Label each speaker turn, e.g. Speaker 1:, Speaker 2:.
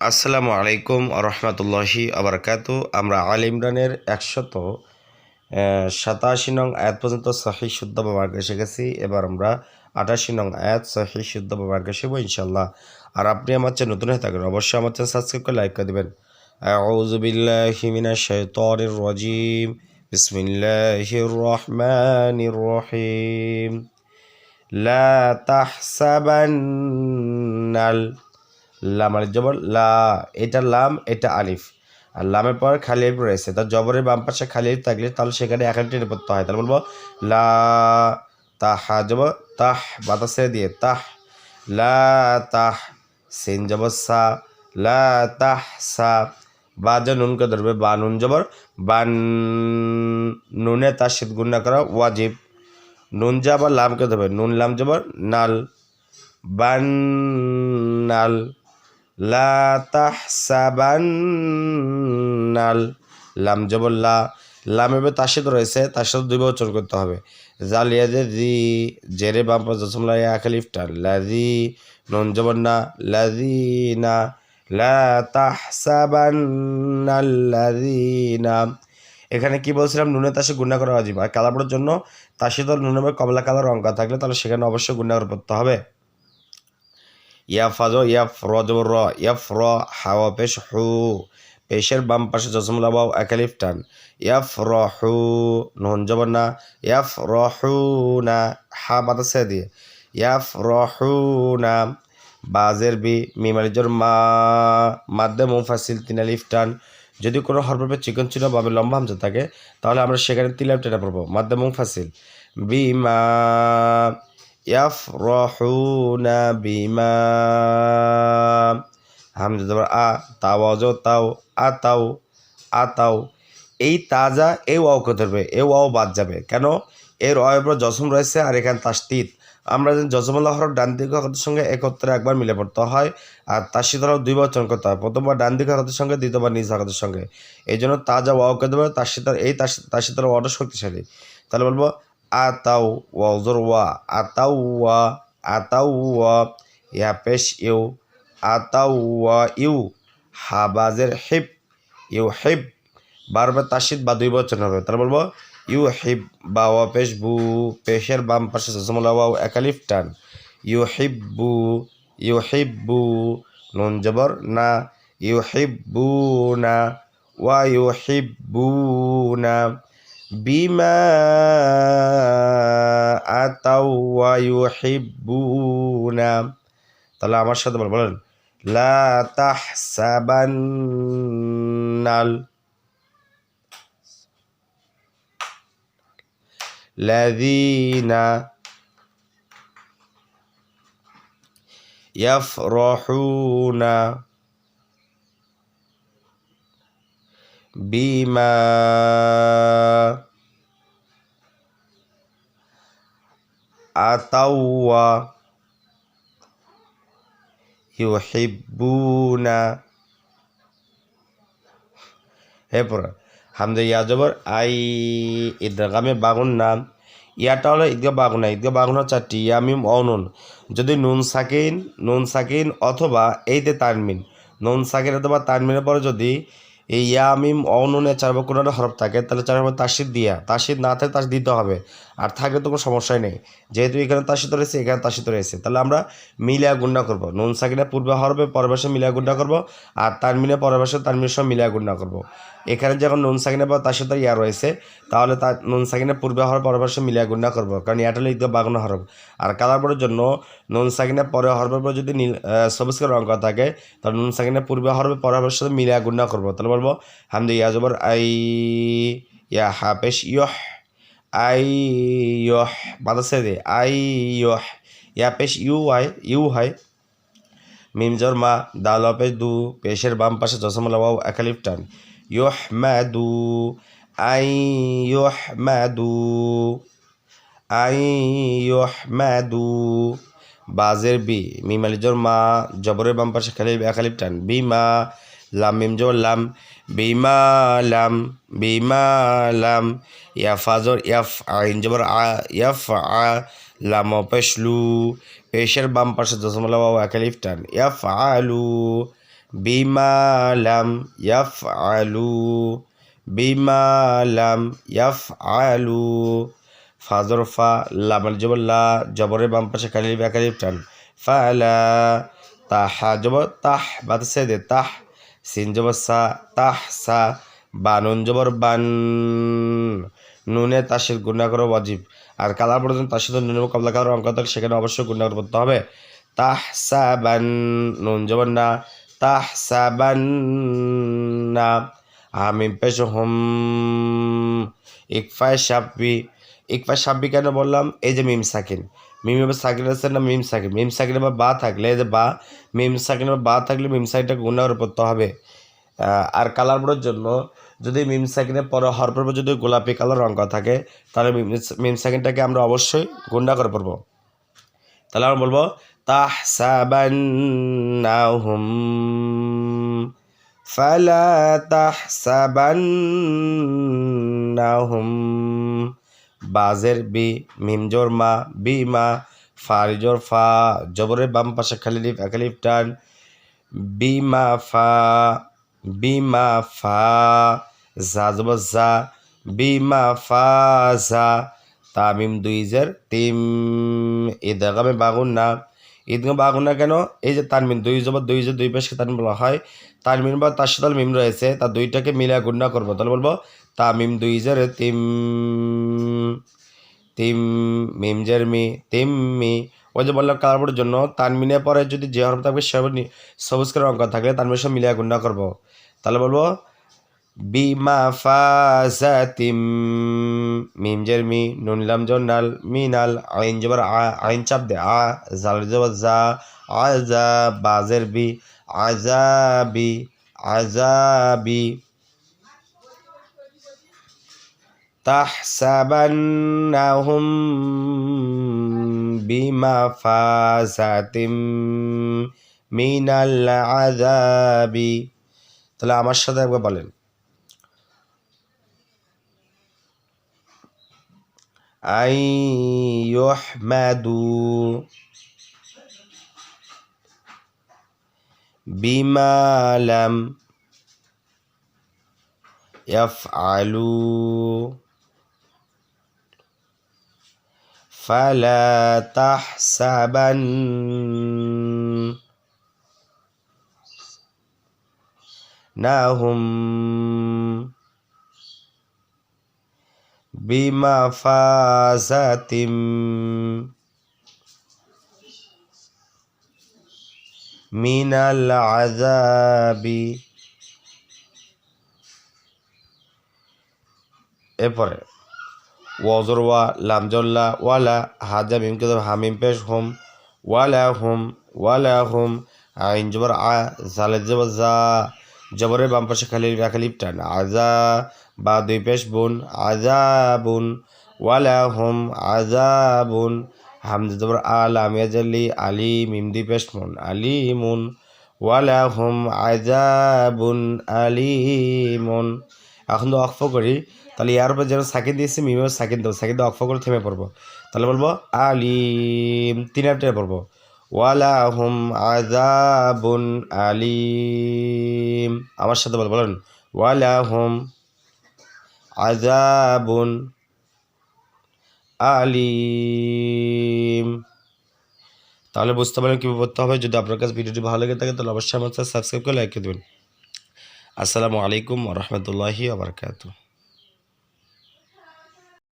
Speaker 1: আসসালামু আলাইকুম রহমতুল্লাহি আবরকাত আমরা আল ইমরানের একশত সাতাশি নং আয়াত পর্যন্ত সহি শুদ্ধ ব্যবহার এসে গেছি এবার আমরা আটাশি নং আয়াত সহি শুদ্ধ ব্যবহার শিখব ইনশাল্লাহ আর আপনি আমার চেয়ে নতুন হয়ে থাকেন, অবশ্যই আমার চ্যানেল সাবস্ক্রাইব করে লাইক করে দেবেন। আউযু বিল্লাহি মিনাশ শাইতানির রাজিম। বিসমিল্লাহির রহমানির রহিম। লা লাম আলিফ, জবর লা, এটা লাম, এটা আলিফ। আর লামের পর খালি আলিফ রয়েছে। তার জবরের বাম পাশে খালি আলিফ থাকলে তাহলে সেখানে এক টেনে পড়তে হয়। তাহলে বলব লা, তাহা জব তাহ বাতাসে দিয়ে তাহ, লা, তাহ, সিন, জবর, সা, লা, তাহ, সা, বা যে নুনকে ধরবে, বা নুন জবর বান নুনে তার শীত গুণা করা ওয়াজিব। নুন যা আবার লামকে ধরবে, নুন, লাম, জবর, নাল বান্নাল লা তাহসাবান্নাল। লাম জবর লা লাম সাথে রয়েছে তার সাথে দুই বছর করতে হবে। জালিয়া যে জি, জেরে বাম জসমলা আখালিফ টান লাজি, নুন জবর না লাজি না লা তাহসাবান্নাল্লাযিনা এখানে কি বলছিলাম? নুনের তাসে গুণা করা অজীব আর কালাপড়ের জন্য তাসে তো নুনের কমলা কালার অঙ্কা থাকলে তাহলে সেখানে অবশ্যই গুণা করে পড়তে হবে। ইয়াফাজ ইয়াফ র জবর র ইয়াফ হাওয়া পেশ হু পেশের বাম পাশে জসমুল আবাও একালিফ টান। ইয়াফ হু নুন জবর না। ইয়াফ হু না হা বাতাসে দিয়ে। ইয়াফ হু না বাজের বি মিমালিজর মা, মাদ্দে মুফাসিল তিনালিফ টান। যদি কোনো হরফে চিকন চিহ্ন বা লম্বা হামজা থাকে, তাহলে আমরা সেখানে তিলাপ টেনে পড়ব। মাদ্দে মুফাসিল বিমা ইয়াফরাহুনা বিমা। হামজা জবর আ তাও অজ তাও আতাও আতাও এই তাজা এ ওয়াওকে ধরবে, এ, ওয়াও বাদ যাবে। কেন? এর অয়ব্র জসম রয়েছে আর এখানে তাস্তিত আমরা যে জজমুল্লাহ হরফ ডান দিক হরফের সঙ্গে একত্রে একবার মিলে পড়তে হয় আর তার সাথে হরফ দুইবার উচ্চারণ করতে হয়। প্রথমবার ডান দিক হরফের সঙ্গে, দ্বিতীয়বার নিজ হরফের সঙ্গে। এই জন্য তাজা ওয়াওকে দেবে সাথে এই সাথে ওয়াটা শক্তিশালী। তাহলে বলব আতাও ওয়াজর ওয়া আতাও ওয়া আতাও ওয়া, ইয়া পেশ ইউ আতাও ওয়া ইউ, হাবাজের হিপ ইউ হিপ বারবার তাসিদ বা দুই বচন হবে। তাহলে বলব, ইউ হিব বা ওয়া পেশ বু, পেশের বাম পাশে জসমলা ওয়াও একালিফ টান। ইউ হিব্বু ইউ হিব্বু নুন জবর না। ইউ হিব্বু না, ওয়া ইউ হিব্বু না। বিমা আতাও ওয়া ইউ হিব্বুনা তাহলে আমার সাথে বলেন বলেন লা তাহসাবান্নাল الذين يفرحون বিমা। আতাওয়া ইউহিব্বুনা। এরপর হামজা ইয়া জবর, আই ঈদগামে বাগুন নাম। ইয়াটা হলো ঈদগা বাগুনা ঈদগা বাগুনা হচ্ছে টিয়ামিম অনুন যদি নুন সাকিন নুন সাকিন অথবা এইতে তানমিন, নুন সাকিন অথবা তানমিনের পরে যদি এই ইয়া ইয়ামিম অনুনে চার বা কোনো হরফ থাকে, তাহলে চার নম্বর তাসিদ দিয়া তাসিদ না থাকে তাস দিতে হবে। আর থাকলে তো কোনো সমস্যাই নেই। যেহেতু এখানে তাসিদ রয়েছে, এখানে তাসিদ রয়েছে। তাহলে আমরা মিলিয়া গুন্ডা করব। নুন, সাকিনের পূর্বে হরবে পরবেশে মিলিয়া গুন্ডা করব। আর তানমিনে পরবেশে তানমিনের সঙ্গে মিলিয়া গুন্ডা করব। এখানে যখন নুন, সাকিনের পর তার সাথে ইয়া রয়েছে, তাহলে তার নুন, সাকিনের পূর্বে হরফ পরবেশে মিলিয়া গুন্ডা করব। কারণ ইয়াটা হলো ঈদগা বাগুনা হরফ। আর কালারপরের জন্য নুন, সাকিনের পরে হরফের পর যদি নীল সবুজ করে অঙ্ক থাকে, তাহলে নুন, সাকিনের পূর্বে হরবে পরবের সাথে মিলিয়া গুন্ডা করব। তাহলে বলব হামদে ইয়া জবর, আই ইয়া হাফেশ ইয়হ, আই ইয়হ বাতাসে দে আই ইয়হ, ইয়া পেশ, ইউ আই, ইউ হয় মিমজর মা দাল পেশ দু, পেশের বাম পাশে জসমলা ওয়াও, একালিফ, টান ইয়হমাদু আই ইয়হমাদু আই ইয়হমাদু বাজের বি, মিম আলিজর মা, জবরের বাম পাশে খালি একালিফ, টান বিমা লাম মিম জবর লাম বিমা লাম বিমা লাম ইয়াফাজর ইয়াফ আইন জবর আ ইয়াফ আ লাম পেশলু পেশের বাম পাশে দশমলা বাবা একালিফ টান ইয়াফ আলু বিমালাম ইয়াফ আলু বিমালাম ইয়াফ আলু ফাজর ফা লামাল জবর লা জবরের বাম পাশে কালিল ব্যাকালিপ টান ফালা তাহা জবর তাহ বাদ দে তাহ সিন জবর সা তাহ সা বানুন জবর বান। নুনে তাসের গুণা করো আর কালার পর্যন্ত তার সাথে নুনের কবলা কালার অঙ্ক থাকে, সেখানে অবশ্যই গুণা করে পড়তে হবে। তাহ সাবান নুন জবর না। তাহ সাবান না। আমিন পেশ হোম। ইকফায় সাব্বি ইকফায় সাব্বি কেন বললাম? এই যে মিম সাকিন। মিম এবার সাকিন আছে না মিম সাকিন মিম সাকিন এবার বা থাকলে যে বা, মিম সাকিন এবার বা থাকলে মিম সাকিনটাকে গুণা করে পড়তে হবে? আর কালার জন্য যদি মিম সাকিনের পরে হরপের পর যদি গোলাপি কালার রঙ থাকে, তাহলে মিম সাকিনটাকে আমরা অবশ্যই গুন্ডা করে পড়ব তাহলে আমরা বলব তাহ সাবান্নাহুম ফালা তাহ সাবান্নাহুম বাজের বি মিমজোর মা, বি মা ফারিজোর ফা, জবরের বাম পাশে খালিলিফ, একালিফ টান, বি মা ফা, বি মা ফা, জা জবর জা বিমা ফা, জা, তামিম দুই জের তিম, এ দাগামে বাগুন না। ঈদগাম বাগুন না কেন? এই যে তানমিন দুই জবর দুই যে দুই পাশে তানমিন বলা হয়। তানমিন বা তার সাথে মিম রয়েছে তার দুইটাকে মিলে গুণনা করব। তাহলে বলব, তামিম দুই জের তিম তিম, মিম জের মি, তিম, মি। ওই যে বললাম কালারবোর্ডের জন্য তানমিনের পরে যদি যে হরফ থাকবে, সে সবুজ করে অঙ্ক থাকলে তানমিনের সব মিলিয়ে গুণনা করব। তাহলে বলব বিমাফাজাতিম মিম জের মি, নুন লাম জন্নাল মিনাল আইন জবর আ, আইন চাপ দে, আ, জাল জবর জা আজা বাজের বি, আজাবি আজাবি। তাহসাবান্নাহুম বিমাফাজাতিম মিনাল আজাবি তাহলে আমার সাথে একবার বলেন। أن يحمدوا بما لم يفعلوا. فلا تحسبن نهم বিমাফাজাতিম মিনাল আজাবি এরপরে, ওয়াজরওয়া, লামজল্লা, ওয়ালা হাজা মিম কেদর হামিম পেশ হোম, ওয়ালা হোম ওয়ালা হোম, আইন জবর আ জালে জবর জা। জবরের বাম পাশে খালি রাখালিপ টান আজা বা দুই পেশ বোন আজা বুন ওয়ালা হোম আজা বুন হামজা জবর আ লামিয়া জাল্লি আলি মিম দুই পেশ মুন আলি মুন ওয়ালা হোম আজা বোন আজাবুন, আলিমুন। এখন তো অক্ফ করি, তাহলে ইয়ার উপর যেন সাকিন দিয়েছি, মিমেও সাকিন দেবো। সাকিন দিয়ে অক্ফ করে থেমে পড়ব। তাহলে বলব আলিম, তিন পড়ব। ওয়ালা হুম আজাবুন আলিম। আমার সাথে বল, বলেন। ওয়ালা হুম আজাবুন আলিম। তাহলে বুঝতে পারলেন কীভাবে পড়তে হবে। যদি আপনার কাছে ভিডিওটি ভালো লেগে থাকে, তাহলে অবশ্যই আমার সাবস্ক্রাইব করে লাইক করে দেবেন। আসসালামু আলাইকুম রহমতুল্লাহি আবরকাত